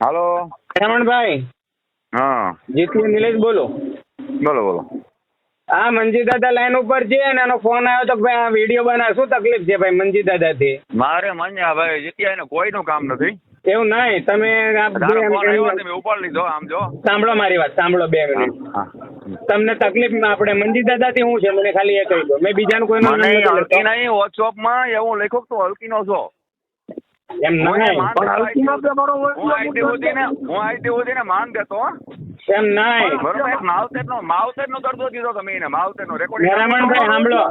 હાલો. રમણભાઈ. હા. જીતુ નિલેશ બોલો. બોલો બોલો. હા મંજી દાદા લાઈન ઉપર છે અને એનો ફોન આવ્યો તો ભાઈ આ વીડિયો બનાવ. શું તકલીફ છે ભાઈ મંજી દાદાથી? મારે મન્યા ભાઈ જીત્યા એને કોઈનું કામ નથી. એવું નહીં તમે ઉપાડ લીધો આમ જો. સાંભળો મારી વાત સાંભળો બે મિનિટ. તમને તકલીફ આપણે મંજી દાદાથી શું છે મને ખાલી એ કહી દો. મેં બીજાનું કોઈ નહીં મને માં હલકી એવું લખ્યું કે તું હલકીનો છો. એમ નહીં માન પણ દેતો હલકીમાં હું આઈટી સુધીને હું આઈટી સુધીને માન દેતો એમ નહીં. બરોબર એક માવતરનો માવતરનો દર્દો દીધો તમે એને માવતરનો રેકોર્ડિંગ મેરામણભાઈ સાંભળો.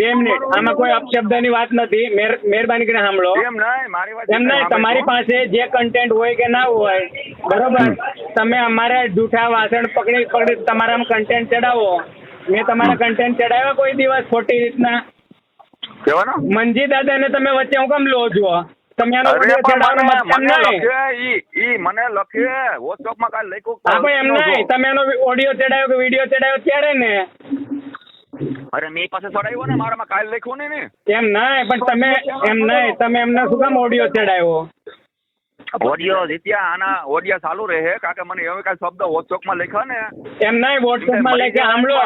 બે મિનિટ. આમાં કોઈ અપશબ્દની વાત નથી. મહેરબાની કરીને સાંભળો. એમ નહીં મારી વાત એમ નહીં તમારી પાસે જે કન્ટેન્ટ હોય કે ના હોય બરોબર તમે અમારે જૂઠા વાસણ પકડી પકડી તમારા કન્ટેન્ટ ચડાવો. મેં તમારા કન્ટેન્ટ ચડાવ્યા કોઈ દિવસ ખોટી રીતના? મનજી મંજી દાદાને તમે વચ્ચે હું કેમ લો છો? તમે એનો અરે ચડાવવાનો મતલબ નહીં. ઈ ઈ મને લખે. વોટ્સઅપમાં કાલ લખ્યું કે એમ નહીં. તમે એનો ઓડિયો ચડાવ્યો કે વીડિયો ચડાવ્યો ત્યારે ને? અરે મેં પાસે ચડાવ્યો ને મારામાં કાલ લખ્યું ને ને. એમ નહીં પણ તમે એમ નહીં તમે એમને શું કામ ઓડિયો ચડાવ્યો? ઓડિયો જીત્યા આના ઓડિયો ચાલુ રહે કારણ કે મને એવો કાંઈ શબ્દ વોટ્સઅપમાં લખ્યો ને. એમ નહીં વોટ્સએપમાં લખે સાંભળો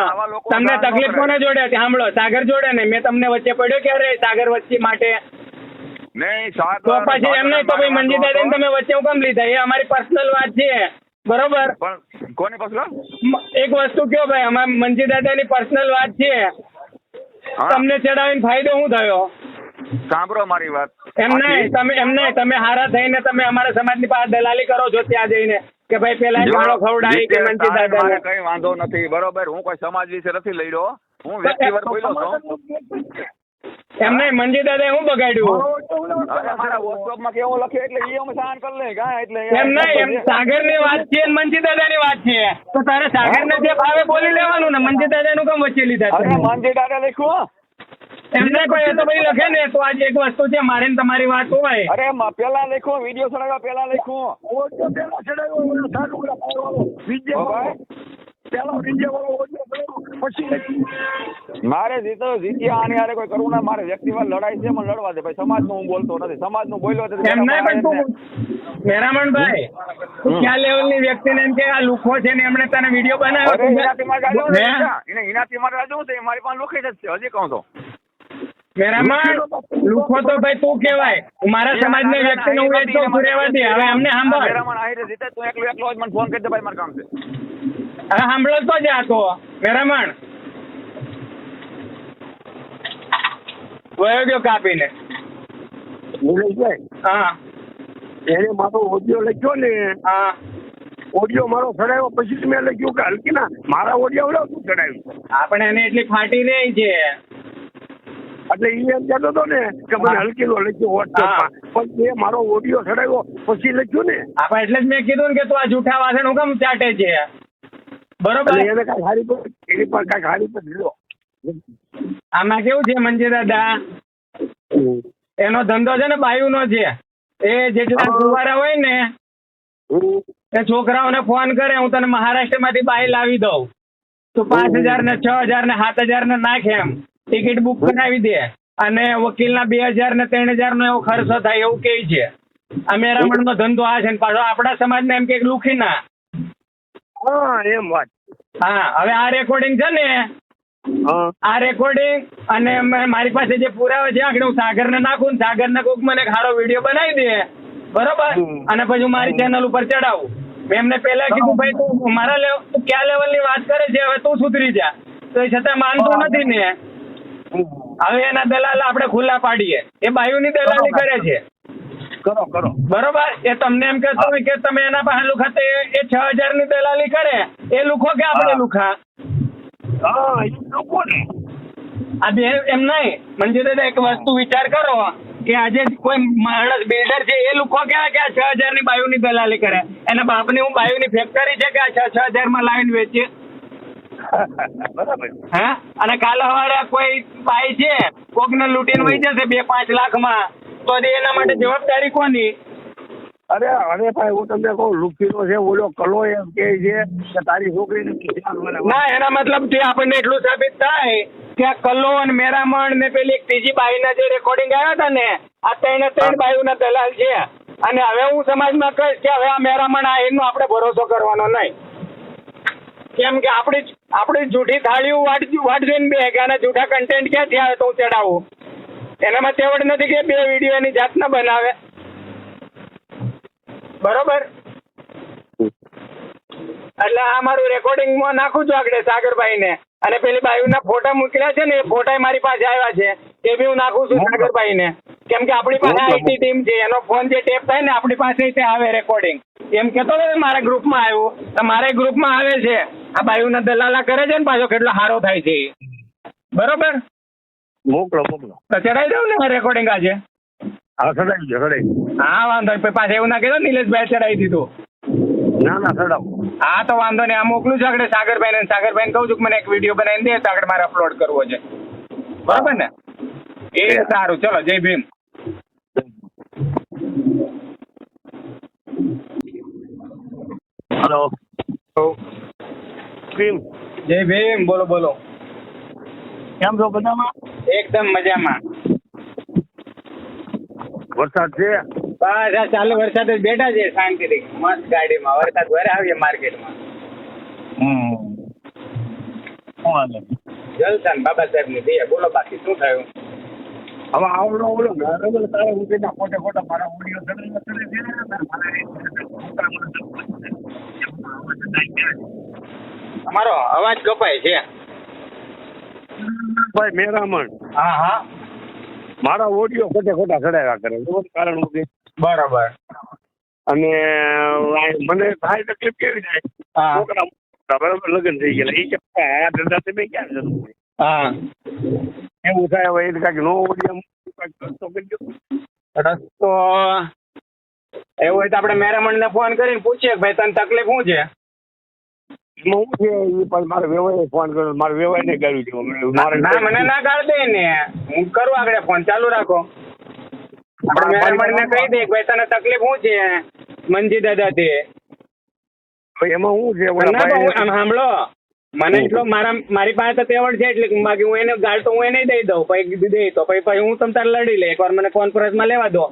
તમને તકલીફ કોને જોડે સાંભળો સાગર જોડે ને. મેં તમને વચ્ચે પડ્યો ક્યારે? સાગર વચ્ચે માટે નહીં તો પછી એમ નહીં તો ભાઈ મંજી તમે વચ્ચે હું કેમ લીધા? એ અમારી પર્સનલ વાત છે. બરોબર? પણ કોની પસલો એક વસ્તુ કયો ભાઈ અમાર મંજી દાદાની પર્સનલ વાત છે. તમને ચડાવીને ફાયદો શું થયો? સાંભળો મારી વાત. એમ નહીં તમે એમ નહીં તમે હારા થઈને તમે અમારા સમાજની પાસે દલાલી કરો છો ત્યાં જઈને કે ભાઈ પેલા ગાળો ખવડાવી કે દાદાને? કઈ વાંધો નથી બરોબર હું કોઈ સમાજ વિશે નથી લઈ રહ્યો હું વ્યક્તિગત બોલ્યો છું. એમ નહીં મંજી દાદાએ હું બગાડ્યું? અરે મારા વોટ્સઅપમાં કેવું લખે એટલે ઈ અમે સહન કરી લે કાં એટલે એમ નહીં એમ સાગરની વાત છે ને મંજી દાદાની વાત છે. તો તારે સાગરને જે ભાવે બોલી લેવાનું ને મંજી દાદાનું કેમ વચ્ચે લીધા અરે? દાદા લખ્યું એમને કોઈ એ તો ભાઈ લખે ને તો આજે એક વસ્તુ છે મારે ને તમારી વાત હોય. અરે પેલા લખો વીડિયો ચડાવ્યા પેલા લખ્યું. ઓડિયો પેલા ચડાવ્યો, ઓલો પેલો વાળો પછી મારે જીતો જીત્યા આની હારે કોઈ કરવું ના મારે વ્યક્તિવાર લડાઈ છે મને લડવા દે. ભાઈ સમાજનું હું બોલતો નથી. સમાજનું બોલ્યો તો એમ નહીં પણ તું મેરામણભાઈ તું ક્યાં લેવલની વ્યક્તિને એમ કે આ લુખો છે ને એમણે તને વીડિયો બનાવ્યો એનાથી મારે રાજી તો મારે રાજી નથી. મારી પાસે લુખી જ છે હજી કહું તો મેરામણ લુખો તો ભાઈ તું કહેવાય. મારા સમાજની વ્યક્તિને હું વેચતો છું રહેવા દે. હવે અમને સાંભળ. મેરામણ આહીરે જીતે તું એકલો એકલો જ મને ફોન કરી દે ભાઈ મારા કામ છે. હવે સાંભળો તો જ આ મેરામણ વયો ગયો કાપીને. નિલેશભાઈ, હા. એને મારો ઓડિયો લખ્યો ને. હા. ઓડિયો મારો ચડાવ્યો પછી મેં લખ્યું કે હલકીના મારા ઓડિયો ઓલો તું ચડાવ્યું? આપણે એને એટલી ફાટી રહી છે. એટલે ઈ એમ કહેતો હતો ને કે મને હલકીલો લખ્યો વોટ્સઅપમાં પણ એ મારો ઓડિયો ચડાવ્યો પછી લખ્યું ને. આપણે એટલે જ મેં કીધું ને કે તું આ જૂઠા વાસણ હું કેમ ચાટે છે. બરોબર. એને કાંઈ હારી પર એની પર કાંઈક હારી પર લીધો આમાં કેવું છે મંજી દાદા એનો ધંધો છે ને બાયુનો છે. એ જેટલા હા. હોય ને એ છોકરાઓને ફોન કરે હું તને મહારાષ્ટ્રમાંથી બાઈ લાવી દઉં. તો પાંચ. હજાર ને છ હજાર ને સાત હજાર ને નાખે એમ. ટિકિટ બુક કરાવી દે. અને વકીલના બે હજાર ને ત્રણ હજાર નો એવો ખર્ચો થાય એવું કે છે. આ મેરામણ નો ધંધો આ છે ને પાછો આપણા સમાજને એમ કે લુખીના હા એમ વાત. હા હવે આ રેકોર્ડિંગ છે ને આ રેકોર્ડિંગ અને મારી પાસે જે પુરાવા છે આગળ હું સાગરને નાખું ને સાગરને કોઈક મને સારો વીડિયો બનાવી દે. બરોબર? અને પછી હું મારી ચેનલ ઉપર ચડાવું. મેં એમને પહેલા કીધું ભાઈ તું મારા લેવલ તું કયા લેવલની વાત કરે છે? હવે તું સુધરી જા. તો એ છતાં માનતો નથી ને. હવે એના દલાલ આપણે ખુલ્લા પાડીએ. એ બાયુની દલાલી કરે છે. કરો કરો. બરોબર? એ તમને એમ કહેતો હોય કે તમે એના પાસે લુખાતે એ છ હજારની દલાલી કરે એ લુખો કે આપણે લુખા? હા એ લોકો ને આ બે એમ નહીં. મંજુ દાદા એક વસ્તુ વિચાર કરો કે આજે કોઈ માણસ બિલ્ડર છે એ લુખો કે આ છ હજારની બાયુ ની દલાલી કરે? એના બાપની હું બાયુ ની ફેક્ટરી છે કે આ છ છ હજારમાં લાવીને વેચે બરાબર. હે? અને કાલે સવારે કોઈ ભાઈ છે કોકને લૂંટીને વહી જશે બે પાંચ લાખમાં. તો એના માટે જવાબદારી કોની? અરે અરે ભાઈ હું તમને કહું લુકીનો છે ઓલો કલો એમ કે છે કે તારી છોકરીને ના એના મતલબ તે આપણને એટલું સાબિત થાય કે આ કલો અને મેરામણ ને પેલી એક ત્રીજી બાઈના જે રેકોર્ડિંગ આવ્યા હતા ને આ ત્રણે ત્રણ બાયુના દલાલ છે. અને હવે હું સમાજમાં કહીશ કે હવે આ મેરામણ આ એનો આપણે ભરોસો કરવાનો નહીં. કેમ કે આપણી આપણી જૂઠી થાળીઓ વાટ વાટવીને બે કે આના જૂઠા કન્ટેન્ટ ક્યાંથી આવે તો હું ચડાવું? એનામાં તેવડ નથી કે બે વીડિયો એની જાતના બનાવે. બરોબર? એટલે આ મારું રેકોર્ડિંગમાં નાખું છું આગળ સાગરભાઈને. અને પેલી બાયુના ફોટા મૂકેલા છે ને એ ફોટા મારી પાસે આવ્યા છે. એ બી હું નાખું છું સાગરભાઈને. કેમ કે આપણી પાસે આઈટી ટીમ છે એનો ફોન જે ટેપ થાય ને આપણી પાસે તે આવે રેકોર્ડિંગ એમ કેતો હતો ને મારા ગ્રુપમાં આવ્યું. તો મારે ગ્રુપમાં આવે છે. આ બાયુના દલાલા કરે છે ને પાછો કેટલો સારો થાય છે બરોબર? મોકલો મોકલો. ચડાવી દઉં ને રેકોર્ડિંગ આજે? હા ચડાવી દો ચડાવી હા વાંધો નહીં. પાછા એવું ના કહેતો નિલેશભાઈ ચડાવી દીધું. ના ના ચડાવો હા તો વાંધો નહીં. આ મોકલું છું આગળ સાગરભાઈ ને સાગરભાઈ કહું છું કે મને એક વીડિયો બનાવીને દે તો આગળ મારે અપલોડ કરવો છે. બરાબર ને? એ સારું. ચલો જય ભીમ. હેલો. ભીમ. જય ભીમ. બોલો બોલો. કેમ છો બધામાં એકદમ મજામાં. વરસાદ છે? બસ આ ચાલુ વરસાદ જ બેઠા છે શાંતિથી. મસ્ત ગાડીમાં. વરસાદ ઘરે આવીએ માર્કેટમાં. જલસા ને બાબા સાહેબની દે બોલો બાકી શું થયું? હવે આવડો ઓલો બરાબર તારા ઉઠીના ખોટે ખોટા મારા ઓડિયો ચડાવ્યા ચડે છે. તમારો અવાજ કપાય છે. ભાઈ મેરામણ. હા હા. મારા ઓડિયો ખોટે ખોટા ચડાવ્યા કરે બરોબર કારણ કે બરોબર. અને મને થાય તકલીફ કેવી થાય? છોકરા બરાબર લગ્ન થઈ ગયેલા. એ કે આ ધંધા તમે ક્યાં જરૂર હા. એવું થાય હવે એ કાંઈક નો ઓડિયો રસ્તો કરજો રસ્તો એવું હોય તો આપણે મેરામણ ને ફોન કરીને પૂછીએ ભાઈ તને તકલીફ શું છે? શું છે એ પણ મારે વ્યવહારે ફોન કર્યો મારે વ્યવહાર ને કર્યું છે. મારે ના મને ના કાઢ દે ને હું કરું આગળ ફોન ચાલુ રાખો. આપણે મેરામણ ને કહી દે ભાઈ તને તકલીફ શું છે મંજી દાદા તે એમાં શું છે? હું- સાંભળો. મને એટલો મારા મારી પાસે તો તેવડ છે એટલે બાકી હું એને ગાળ તો હું એને દઈ દઉં પછી દે તો. પછી પછી હું તમ તારે લડી લે એકવાર મને કોન્ફરન્સમાં લેવા દો.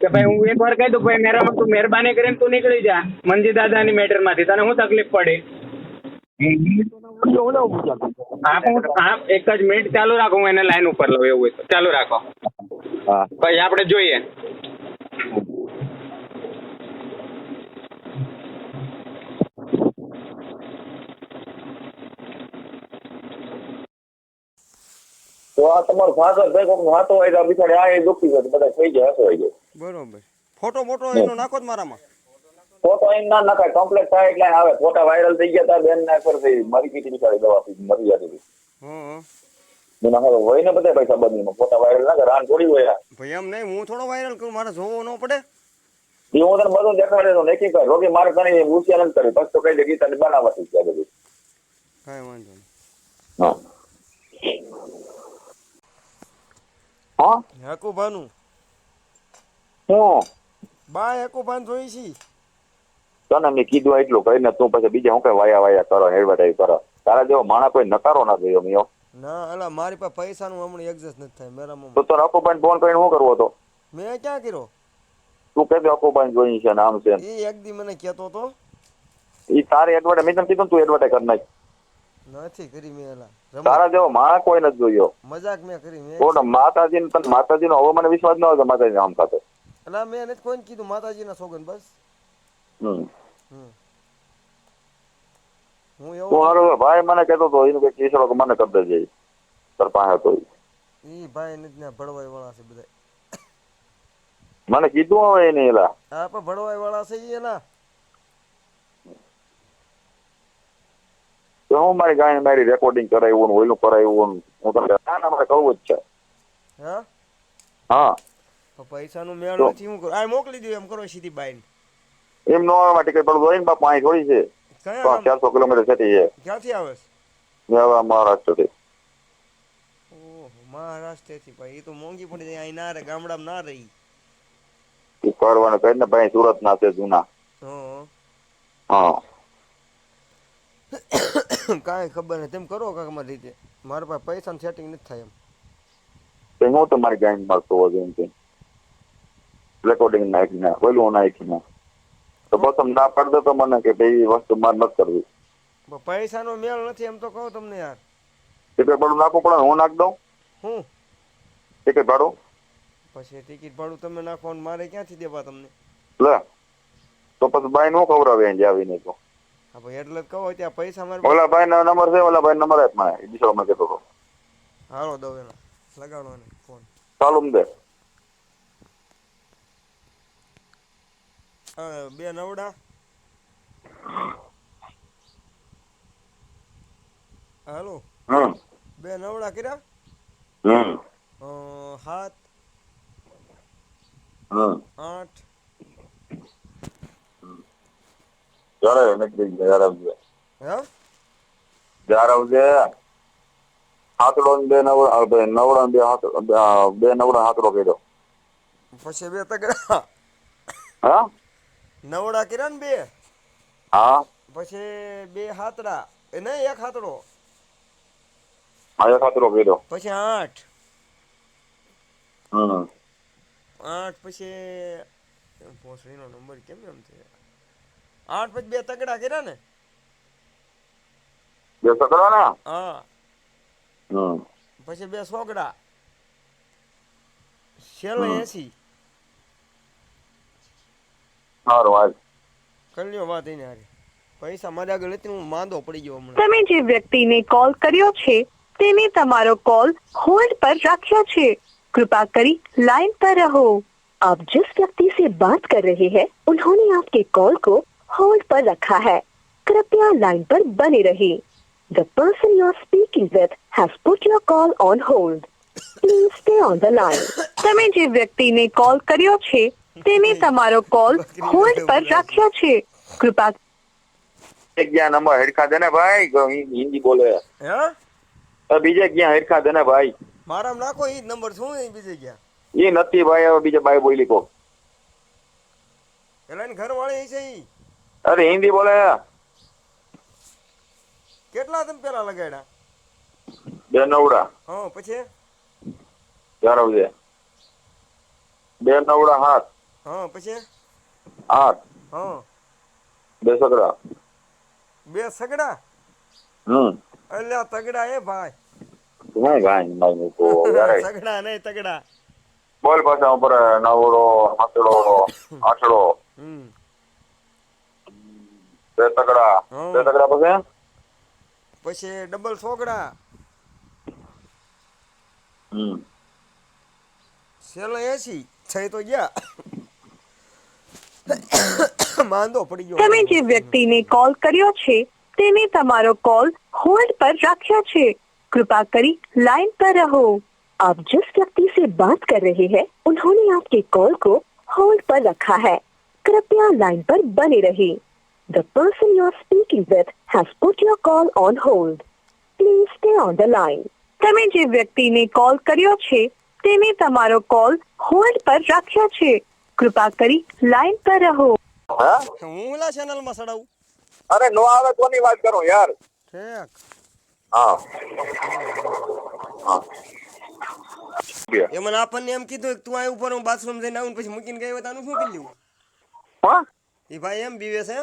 કે ભાઈ હું એકવાર કહી દઉં ભાઈ મેરામણ તું મહેરબાની કરીને તું નીકળી જા મંજી દાદાની મેટરમાંથી તને શું તકલીફ પડી ઓડિયો ઓલા ઉપર ચાલતો. આપ આપ એક જ મિનિટ ચાલુ રાખો હું એને લાઈન ઉપર લઉં એવું હોય તો. ચાલુ રાખો. પછી આપણે જોઈએ. તો આ તમારો ફાધર ભાઈ કોક વાતો હોય તો બિચારે આ દુખી જાય બધા થઈ જાય હસો બરોબર. ફોટો મોટો એનો નાખો જ મારામાં. ફોટો એમ ના નખાય કમ્પ્લીટ થાય એટલે આવે. ફોટા વાયરલ થઈ ગયા તા બેન ને પર થઈ મરી ગઈ હતી બિચારી દવાથી મરી જતી હતી. હા મને હવે હોય ને બધા પૈસા બદલીમાં ફોટા વાયરલ ના કરે રાન થોડી હોય ભાઈ એમ નહીં હું થોડો વાયરલ કરું મારે જોવો ન પડે. એ હું તને બધું દેખાડે તો નક્કી કર. રોગી મારે તને નથી કરી બસ તો કઈ દે ગીતાની બનાવવાથી છે બધું. કાંઈ વાંધો નહીં. હા. હા? હેકુભાનું. હું. બા હેકુભાન જોઈ છી? તને મેં કીધું એટલું કરીને તું પછી બીજા હું કઈ વાયા વાયા કરો એડવર્ટાઈઝ કરો. તારા જેવો માણા કોઈ નકારો ના થયો મિયો. ના અલા મારી પાસે પૈસાનું હમણાં એડજસ્ટ નથી થાય મેરા તો મમ્મી તને અકુબાઈ ફોન કરીને શું કરવો હતો? મેં ક્યાં કર્યો? તું કે અકુબાઈ જોઈ છે નામ છે એ એક દી મને કહેતો તો ઈ તારે એડવર્ટાઈઝ મેં તને કીધું તું એડવર્ટાઈઝ કર નાખ. નથી કરી મેં એલા તારા જેવો માણા કોઈ નથી જોયો. મજાક મેં કરી મેં. કોણ માતાજી તને માતાજી નો હવે મને વિશ્વાસ ન હોય કે માતાજી આમ સાથે અલા મેં નથી કોઈને કીધું માતાજીના સોગન બસ. હું એવું હારો ભાઈ મને કહેતો તો એનું કઈ કેસરો કે મને કરી દેજે. તાર પાસે તો. ઈ ભાઈ ને ત્યાં ભડવાઈ વાળા છે બધા મને કીધું હવે એને એલા. હા પણ ભડવાઈ વાળા છે ઈ એલા. તો હું મારી ગાય મારી રેકોર્ડિંગ કરાવ્યું ને ઓઈલું કરાવ્યું હું તમને ના ના મારે કહું જ છે. હા? હા. તો પૈસાનું મેળ તો- નથી હું કરું. આ મોકલી દઉં એમ કરો સીધી બાઈને. એમ નો આવે કઈ પડતું હોય ને થોડી છે? ચારસો કિલોમીટર છે છે ક્યાંથી આવે છે? હવે મહારાષ્ટ્રથી. ભાઈ એ તો મોંઘી પડી જાય અહીં ના રહે ગામડામાં ના રહી. ઈ કરવાનું કઈ ને ભાઈ સુરત ના છે જૂના. હા. કાંઈ ખબર નહીં તેમ કરો કાંઈક અમારી રીતે. મારા પાસે પૈસાનું સેટિંગ નથી થાય એમ. હું તમારી ગાય મારતો હોવ એમ કે. રેકોર્ડિંગ નાખીને ઓલું નાખીને. તો પ્રથમ ના પાડ દો તો મને કે ભાઈ વસ્તુ માર નથી કરવી. પૈસાનો મેળ નથી એમ તો કહું તમને યાર. ટિકિટ ભાડું નાખવું પડે હું નાખ દઉં? હું? ટિકિટ ભાડું? પછી ટિકિટ ભાડું તમે નાખો મારે ક્યાંથી દેવા તમને? લે તો પછી બાઈ નો ખવડાવે અહીં આવીને તો. હા ભાઈ એટલે જ કહો ત્યાં પૈસા મારે ઓલા ભાઈ નો નંબર છે ઓલા ભાઈ નંબર આપ મને બીજો મને કહેતો હતો. હાલો એનો લગાડો ને ફોન. ચાલુ દે. બે નવડા. હાલો. હમ બે નવડા કર્યા? હાથ આઠ. જ્યારે નીકળી ગયા આવજે. હે? જ્યારે આવજે હાથડો ને બે નવડા બે નવડા ને બે હાથ બે નવડા હાથડો કર્યો. પછી બે તગડા. હા? નવડા કર્યા ને બે. હા. પછી બે હાથડા. એ નહીં એક હાથડો. હા એક હાથડો કર્યો પછી આઠ. હમ. આઠ પછી ભોસડીનો નંબર કેમ એમ છે? આઠ પછી બે તગડા કર્યા ને? બે તગડા ના? હા. હમ. પછી બે સોગડા. છેલ્લે. એસી. સારું હાલ કલ્યો વાત એને હારી પૈસા મારા આગળ હતી ને હું માંદો પડી ગયો હમણાં તમે જે વ્યક્તિને કોલ કર્યો છે તેને તમારો કોલ होल्ड पर रखा છે कृपा કરી लाइन पर रहो आप जिस व्यक्ति से बात कर रहे हैं उन्होंने आपके कॉल को होल्ड पर रखा है कृपया लाइन पर बने रहिए the person you are speaking with has put your call on hold please stay on the line તમે જે વ્યક્તિને કોલ કર્યો છે તેને તમારો કોલ હોલ્ડ પર રાખ્યો છે. કૃપા. જગ્યા નંબર હેડખા દે ને ભાઈ હિન્દી બોલે. હે? બીજે ક્યાં હેડખા દે ને ભાઈ? મારામ નાખો એ નંબર શું એ બીજે ગયા એ નથી ભાઈ હવે બીજે ભાઈ બોલી કો. એલા ઘર વાળી છે ઈ? અરે હિન્દી બોલે. કેટલા તમે પેલા લગાડ્યા? બે નવડા હા પછી? ચાર આવજે બે નવડા હાથ. હા પછી? આઠ. હા. બે સગડા. બે સગડા? હમ. એટલે તગડા એ ભાઈ. નહીં ભાઈ નહીં તો સગડા નહીં તગડા. બોલ પાછા ઉપર નવડો હાથડો આઠડો હમ. બે તગડા. બે તગડા પછી? પછી ડબલ સોગડા. હમ. છેલ્લે એસી છે તો ગયા. માંદો પડી ગયો તમે જે વ્યક્તિને કોલ કર્યો છે તેને તમારો કોલ होल्ड पर रखा છે कृपा કરી लाइन पर रहो आप जिस व्यक्ति से बात कर रहे हैं उन्होंने आपके कॉल को होल्ड पर रखा है कृपया लाइन पर बने रहिए the person you are speaking with has put your call on hold please stay on the line તમે જે વ્યક્તિને કોલ કર્યો છે તેને તમારો કોલ હોલ્ડ પર રાખ્યો છે કૃપા કરી લાઇન પર રહો હા? હું ચેનલમાં સડાવું? અરે નો આવે કોની વાત કરો યાર? ઠેક. હા. હા. બે. આપણને એમ કીધું કે તું આ ઉપર હું બાથરૂમ જઈને આવું પછી મૂકીને ગઈ હોય તો આનું શું કરી લેવું? હા? એ ભાઈ એમ બીવે છે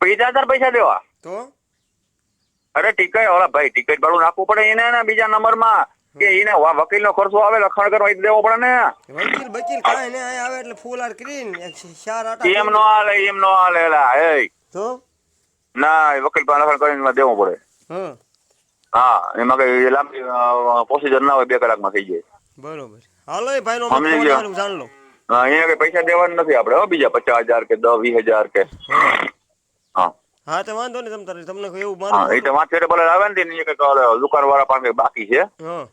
પૈસા તાર પૈસા દેવા. તો? અરે ટિકિટ ઓલા ભાઈ ટિકિટ ભાડું નાખવું પડે એને બીજા નંબરમાં. કે એને વકીલ નો ખર્ચો આવે લખાણ કરવા દેવો પડે ને. વકીલ વકીલ કાઈ ને અહીંયા આવે એટલે ફૂલ આર કરીને ચાર આટા એમ નો હાલે એમ નો હાલે લા એ તો? ના વકીલ પાસે લખાણ કરીને દેવું પડે. હા એમાં કઈ લાંબી પ્રોસિજર ના હોય બે કલાકમાં થઈ જાય. બરોબર. હાલો એ ભાઈ નો ફોન જાણ લો. હા એને કઈ પૈસા દેવાના નથી આપણે હો બીજા પચાસ હજાર કે દસ વીસ હજાર કે. હા. હા તો વાંધો નહીં તમ તારે તમને એવું એવું હા એ તો વાંચે ભલે આવે ને તે દુકાન વાળા પાસે બાકી છે. હા.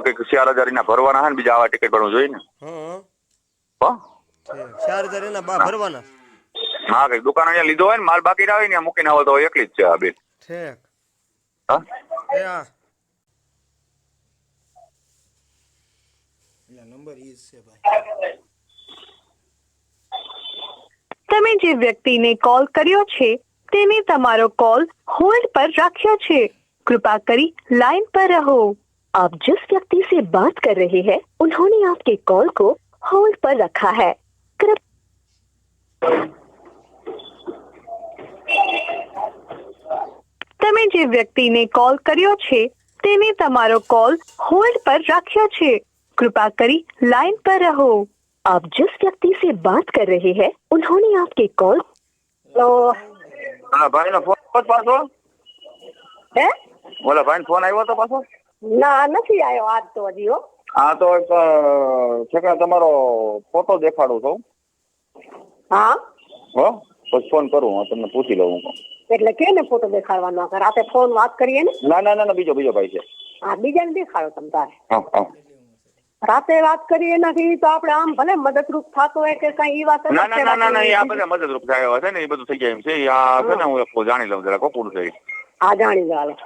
તો કે ચાર હજાર એના ભરવાના હે ને બીજા આવા ટિકિટ ભરવું જોઈએ ને? હા કઈ દુકાન અહીંયા લીધો હોય ને માલ બાકી આવે ને મૂકીને આવો તો એકલી જ છે આ બેન તમે જે વ્યક્તિને કોલ કર્યો છે તેને તમારો કોલ હોલ્ડ પર રાખ્યો છે. કૃપા કરી લાઈન પર રહો. आप जिस व्यक्ति से बात कर रहे हैं उन्होंने आपके कॉल को होल्ड पर रखा है कृप તમે જે વ્યક્તિને કોલ કર્યો છે તેને તમારો કોલ હોલ્ડ પર રાખ્યો છે કૃપા કરી લાઇન પર રહો આપ जिस વ્યક્તિ से बात कर रहे हैं उन्होंने आपके कॉल હેલો હા ભાઈનો ફોન પાછો હે બોલો ભાઈનો ફોન આવ્યો તો પાછો ના નથી આવ્યો આજ તો હજી હો. હા તો એક તમારો ફોટો દેખાડું છું હા? હો પછી ફોન કરું હું તમને પૂછી લઉં હું. એટલે કે ને ફોટો દેખાડવાનો હશે. રાતે ફોન વાત કરીએ ને? ના ના ના બીજો બીજો ભાઈ છે. હા બીજાને દેખાડો તમ તારે. રાતે વાત કરીએ એનાથી તો આપણે આમ ભલે મદદરૂપ થતો હોય કે કઈ ઈ વાત ના ના ના ના એ આ બધા મદદરૂપ થયા છે ને એ બધું થઈ જાય એમ છે. આ છે ને હું જાણી લઉં જરા કોકુડ થઈ. હા જાણી હાલો.